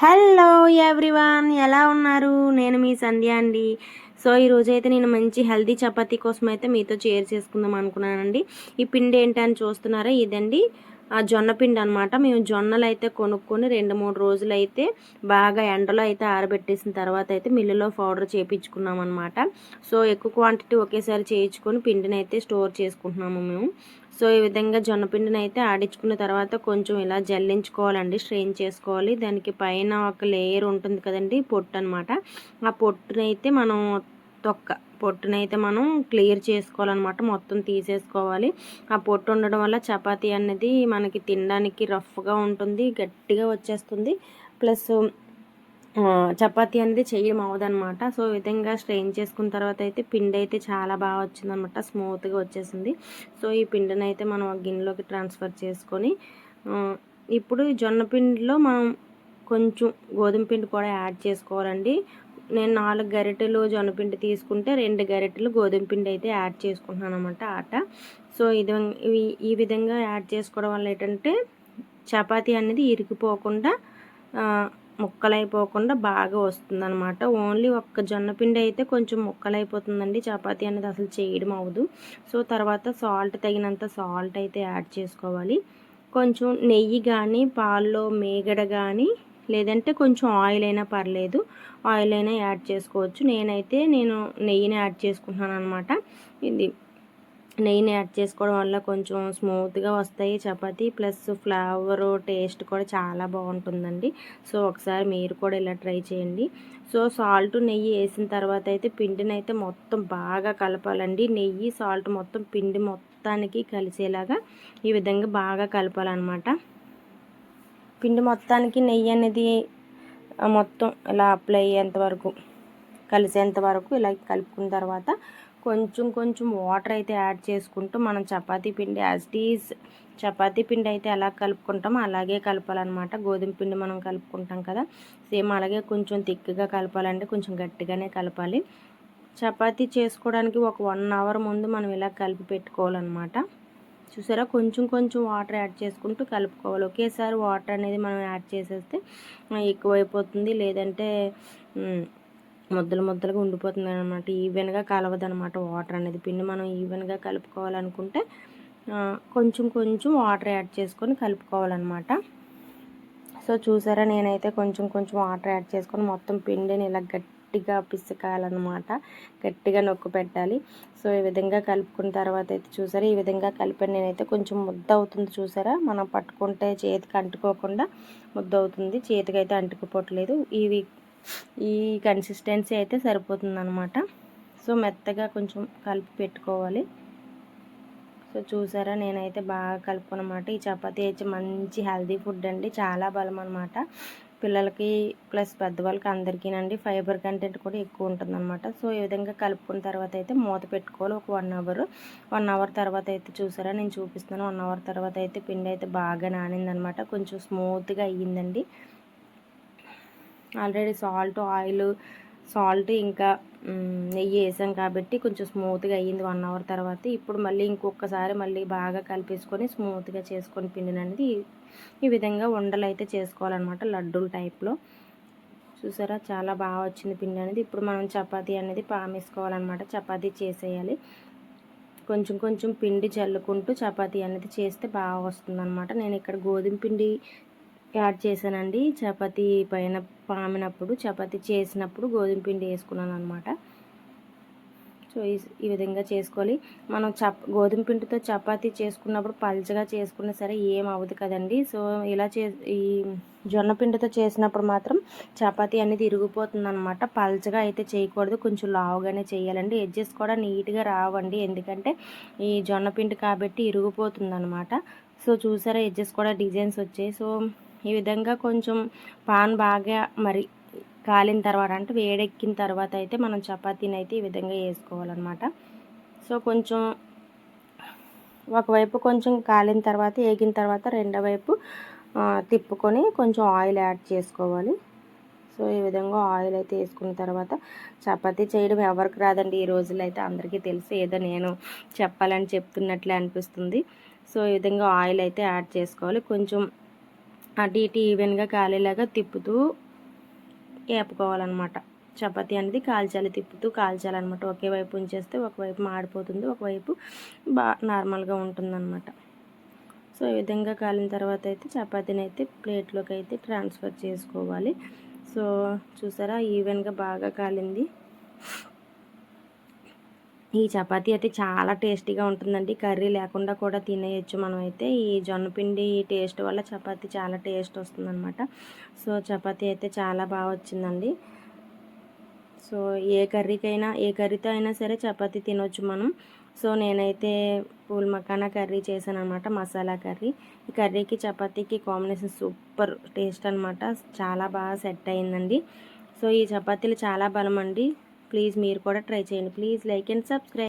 Hello everyone ఎలా ఉన్నారు? నేను మీ సంధ్య అండి. సో ఈరోజు అయితే నేను మంచి హెల్దీ చపాతీ కోసం అయితే మీతో షేర్ చేసుకుందాం అనుకున్నానండి. ఈ పిండి ఏంటని చూస్తున్నారా? ఇదండి. ఆ జొన్న పిండి అనమాట మేము జొన్నలు అయితే కొనుక్కొని రెండు మూడు రోజులు అయితే బాగా ఎండలో అయితే ఆరబెట్టేసిన తర్వాత అయితే మిల్లులో పౌడర్ చేయించుకున్నాం అనమాట సో ఎక్కువ క్వాంటిటీ ఒకేసారి చేయించుకొని పిండిని అయితే స్టోర్ చేసుకుంటున్నాము మేము. సో ఈ విధంగా జొన్న పిండిని అయితే ఆడించుకున్న తర్వాత కొంచెం ఇలా జల్లించుకోవాలండి స్ట్రెయిన్ చేసుకోవాలి. దానికి పైన ఒక లేయర్ ఉంటుంది కదండి పొట్టు అనమాట ఆ పొట్టునైతే మనం తొక్క. పొట్టునైతే మనం క్లియర్ చేసుకోవాలన్నమాట. మొత్తం తీసేసుకోవాలి. ఆ పొట్టు ఉండడం వల్ల చపాతీ అనేది మనకి తినడానికి రఫ్గా ఉంటుంది గట్టిగా వచ్చేస్తుంది. ప్లస్ చపాతీ అనేది చేయడం అవ్వదనమాట సో ఈ విధంగా స్ట్రెయిన్ చేసుకున్న తర్వాత అయితే పిండి అయితే చాలా బాగా వచ్చిందనమాట స్మూత్గా వచ్చేసింది. సో ఈ పిండిని అయితే మనం గిన్నెలోకి ట్రాన్స్ఫర్ చేసుకొని ఇప్పుడు జొన్న పిండిలో మనం కొంచెం గోధుమ పిండి కూడా యాడ్ చేసుకోవాలండి. నేను నాలుగు గరిటెలు జొన్నపిండి తీసుకుంటే రెండు గరిటెలు గోధుమ పిండి అయితే యాడ్ చేసుకుంటున్నాను అనమాట ఆట. సో ఇది ఈ విధంగా యాడ్ చేసుకోవడం వల్ల ఏంటంటే చపాతీ అనేది ఇరిగిపోకుండా ముక్కలైపోకుండా బాగా వస్తుందన్నమాట. ఓన్లీ ఒక్క జొన్నపిండి అయితే కొంచెం ముక్కలైపోతుందండి చపాతి అనేది అసలు చేయడం అవ్వదు. సో తర్వాత సాల్ట్ తగినంత సాల్ట్ అయితే యాడ్ చేసుకోవాలి. కొంచెం నెయ్యి కానీ పాల్లో మేగడ కానీ లేదంటే కొంచెం ఆయిల్ అయినా పర్లేదు. ఆయిల్ అయినా యాడ్ చేసుకోవచ్చు. నేనైతే నేను నెయ్యిని యాడ్ చేసుకుంటున్నాను అనమాట ఇది నెయ్యిని యాడ్ చేసుకోవడం వల్ల కొంచెం స్మూత్గా వస్తాయి. చపాతీ ప్లస్ ఫ్లేవర్ టేస్ట్ కూడా చాలా బాగుంటుందండి. సో ఒకసారి మీరు కూడా ఇలా ట్రై చేయండి. సో సాల్ట్ నెయ్యి వేసిన తర్వాత అయితే పిండిని అయితే మొత్తం బాగా కలపాలండి. నెయ్యి సాల్ట్ మొత్తం పిండి మొత్తానికి కలిసేలాగా ఈ విధంగా బాగా కలపాలన్నమాట. పిండి మొత్తానికి నెయ్యి అనేది మొత్తం ఇలా అప్లై అయ్యేంత వరకు కలిసేంత వరకు ఇలా కలుపుకున్న తర్వాత కొంచెం కొంచెం వాటర్ అయితే యాడ్ చేసుకుంటూ మనం చపాతీ పిండి యాజ్ టీస్ చపాతీ పిండి అయితే ఎలా కలుపుకుంటామో అలాగే కలపాలన్నమాట. గోధుమ పిండి మనం కలుపుకుంటాం కదా సేమ్ అలాగే కొంచెం థిక్గా కలపాలంటే కొంచెం గట్టిగానే కలపాలి. చపాతీ చేసుకోవడానికి ఒక వన్ అవర్ ముందు మనం ఇలా కలిపి పెట్టుకోవాలన్నమాట. చూసారా? కొంచెం కొంచెం వాటర్ యాడ్ చేసుకుంటూ కలుపుకోవాలి. ఒకేసారి వాటర్ అనేది మనం యాడ్ చేసేస్తే ఎక్కువైపోతుంది. లేదంటే ముద్దలు ముద్దలుగా ఉండిపోతుంది అనమాట ఈవెన్గా కలవదనమాట వాటర్ అనేది. పిండి మనం ఈవెన్గా కలుపుకోవాలనుకుంటే కొంచెం కొంచెం వాటర్ యాడ్ చేసుకొని కలుపుకోవాలన్నమాట. సో చూసారా? నేనైతే కొంచెం కొంచెం వాటర్ యాడ్ చేసుకొని మొత్తం పిండిని ఇలా గట్టి గట్టిగా పిసకాయాలన్నమాట. గట్టిగా నొక్కు పెట్టాలి. సో ఈ విధంగా కలుపుకున్న తర్వాత అయితే చూసారా? ఈ విధంగా కలిపాను నేనైతే కొంచెం ముద్ద అవుతుంది చూసారా? మనం పట్టుకుంటే చేతికి అంటుకోకుండా ముద్ద అవుతుంది. చేతికి అయితే అంటుకుపోవట్లేదు. ఇవి ఈ కన్సిస్టెన్సీ అయితే సరిపోతుంది అనమాట సో మెత్తగా కొంచెం కలిపి పెట్టుకోవాలి. సో చూసారా? నేనైతే బాగా కలుపుకున్నమాట. ఈ చపాతీ అయితే మంచి హెల్దీ ఫుడ్ అండి. చాలా బలం అనమాట పిల్లలకి ప్లస్ పెద్దవాళ్ళకి అందరికీనండి ఫైబర్ కంటెంట్ కూడా ఎక్కువ ఉంటుందన్నమాట. సో ఈ విధంగా కలుపుకున్న తర్వాత అయితే మూత పెట్టుకోవాలి. ఒక వన్ అవర్. వన్ అవర్ తర్వాత అయితే చూసారా? నేను చూపిస్తాను వన్ అవర్ తర్వాత అయితే పిండి అయితే బాగా నానిందనమాట కొంచెం స్మూత్గా అయ్యిందండి. ఆల్రెడీ సాల్ట్ ఆయిల్ సాల్ట్ ఇంకా నెయ్యి వేసాం కాబట్టి కొంచెం స్మూత్గా అయ్యింది వన్ అవర్ తర్వాత. ఇప్పుడు మళ్ళీ ఇంకొకసారి మళ్ళీ బాగా కలిపేసుకొని స్మూత్గా చేసుకొని పిండిని అనేది ఈ విధంగా ఉండలు అయితే చేసుకోవాలన్నమాట లడ్డూల టైప్లో చూసారా? చాలా బాగా వచ్చింది పిండి అనేది. ఇప్పుడు మనం చపాతీ అనేది పామేసుకోవాలన్నమాట. చపాతీ చేసేయాలి. కొంచెం కొంచెం పిండి చల్లుకుంటూ చపాతీ అనేది చేస్తే బాగా వస్తుందన్నమాట. నేను ఇక్కడ గోధుమ పిండి యాడ్ చేశానండి. చపాతీ పైన పామినప్పుడు చపాతి చేసినప్పుడు గోధుమ పిండి వేసుకున్నాను అనమాట సో ఈ విధంగా చేసుకోవాలి. మనం చప్ గోధుమ పిండితో చపాతీ చేసుకున్నప్పుడు పల్చగా చేసుకున్నా సరే ఏం అవ్వదు కదండి. సో ఇలా చే ఈ జొన్న పిండితో చేసినప్పుడు మాత్రం చపాతీ అనేది ఇరిగిపోతుంది అనమాట పల్చగా అయితే చేయకూడదు. కొంచెం లావుగానే చేయాలండి. ఎడ్జెస్ కూడా నీట్గా రావండి. ఎందుకంటే ఈ జొన్న పిండి కాబట్టి ఇరిగిపోతుంది అనమాట సో చూసారా ఎడ్జెస్ కూడా డిజైన్స్ వచ్చాయి. సో ఈ విధంగా కొంచెం పాన్ బాగా మరి కాలిన తర్వాత అంటే వేడెక్కిన తర్వాత అయితే మనం చపాతీని అయితే ఈ విధంగా వేసుకోవాలన్నమాట. సో కొంచెం ఒకవైపు కొంచెం కాలిన తర్వాత వేగిన తర్వాత రెండో వైపు తిప్పుకొని కొంచెం ఆయిల్ యాడ్ చేసుకోవాలి. సో ఈ విధంగా ఆయిల్ అయితే వేసుకున్న తర్వాత చపాతీ చేయడం ఎవరికి రాదండి. ఈ రోజుల్లో అయితే అందరికీ తెలుసు. ఏదో నేను చెప్పాలని చెప్తున్నట్లే అనిపిస్తుంది. సో ఈ విధంగా ఆయిల్ అయితే యాడ్ చేసుకోవాలి. కొంచెం అటు ఇటు ఈవెన్గా కాలేలాగా తిప్పుతూ వేపుకోవాలన్నమాట చపాతి అనేది కాల్చాలి తిప్పుతూ కాల్చాలన్నమాట. ఒకే వైపు ఉంచేస్తే ఒకవైపు మాడిపోతుంది ఒకవైపు బా నార్మల్గా ఉంటుందన్నమాట. సో ఈ విధంగా కాలిన తర్వాత అయితే చపాతీని అయితే ప్లేట్లోకి అయితే ట్రాన్స్ఫర్ చేసుకోవాలి. సో చూసారా ఈవెన్గా బాగా కాలింది. ఈ చపాతీ అయితే చాలా టేస్టీగా ఉంటుందండి. కర్రీ లేకుండా కూడా తినేయచ్చు మనం అయితే ఈ జొన్నపిండి టేస్ట్ వల్ల చపాతీ చాలా టేస్ట్ వస్తుందన్నమాట. సో చపాతీ అయితే చాలా బాగా వచ్చిందండి. సో ఏ కర్రీకైనా ఏ కర్రీతో అయినా సరే చపాతీ తినొచ్చు మనం. సో నేనైతే పూల్ మకానా కర్రీ చేశాను అనమాట మసాలా కర్రీ. ఈ కర్రీకి చపాతీకి కాంబినేషన్ సూపర్ టేస్ట్ అనమాట చాలా బాగా సెట్ అయిందండి. సో ఈ చపాతీలు చాలా బలం అండి ప్లీజ్ మీరు కూడా ట్రై చేయండి. Please like and subscribe.